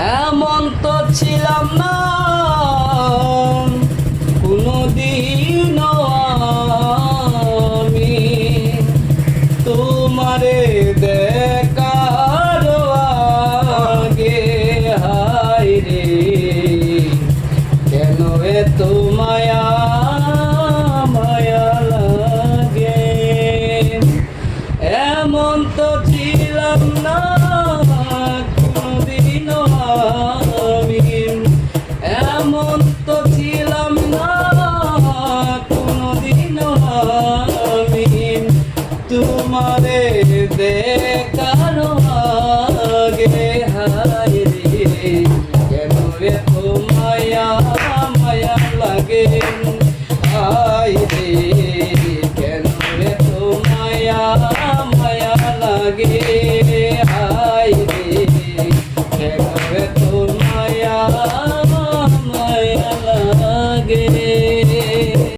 এমন তো ছিলাম না। কোনদিন আমি তোমারে দেখার আগে, হায় রে, কেন এত মায়া মায়া লাগে? এমন তো ছিলাম না। এমন ছিলাম না কোনদিনও আমি। তোমারে দেখার আগে, হায় রে, কেন এত মায়া মায়া লাগে? হায় রে, কেন এত মায়া মায়া লাগে? হায় রে, কেন এত মায়া লাগে